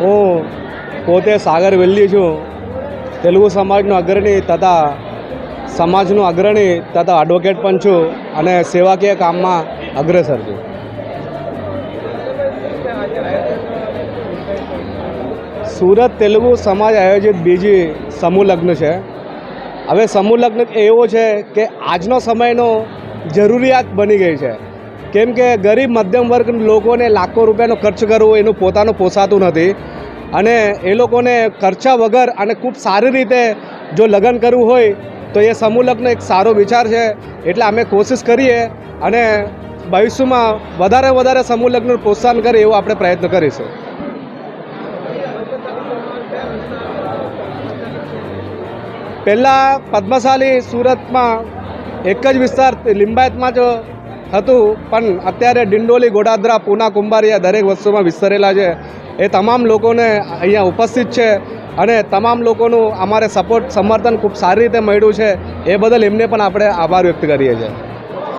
હું પોતે સાગર વેલ્લી છું. તેલુગુ સમાજનો અગ્રણી તથા સમાજનું અગ્રણી તથા એડવોકેટ પણ છું અને સેવાકીય કામમાં અગ્રેસર છું. સુરત તેલુગુ સમાજ આયોજિત બીજી સમૂહ લગ્ન છે. હવે સમૂહ લગ્ન એવો છે કે આજનો સમયનો જરૂરિયાત બની ગઈ છે. કેમ કે ગરીબ મધ્યમ વર્ગ લોકોને લાખો રૂપિયાનો ખર્ચ કરવો એનું પોતાનું પોસાતું નથી. અને એ લોકોને ખર્ચા વગર અને ખૂબ સારી રીતે જો લગ્ન કરવું હોય, તો એ સમૂહ લગ્ન એક સારો વિચાર છે. એટલે અમે કોશિશ કરીએ અને ભવિષ્યમાં વધારે વધારે સમૂહ પ્રોત્સાહન કરે એવો આપણે પ્રયત્ન કરીશું. પહેલાં પદ્મશાલી સુરતમાં એક જ વિસ્તાર, લિંબાયતમાં જ હતું, પણ અત્યારે ડિંડોલી, ગોડાદરા, પૂના કુંભારિયા દરેક વસ્તુમાં વિસ્તરેલા છે. એ તમામ લોકોને અહીંયા ઉપસ્થિત છે અને તમામ લોકોનું અમારે સપોર્ટ સમર્થન ખૂબ સારી રીતે મળ્યું છે. એ બદલ એમને પણ આપણે આભાર વ્યક્ત કરીએ છીએ.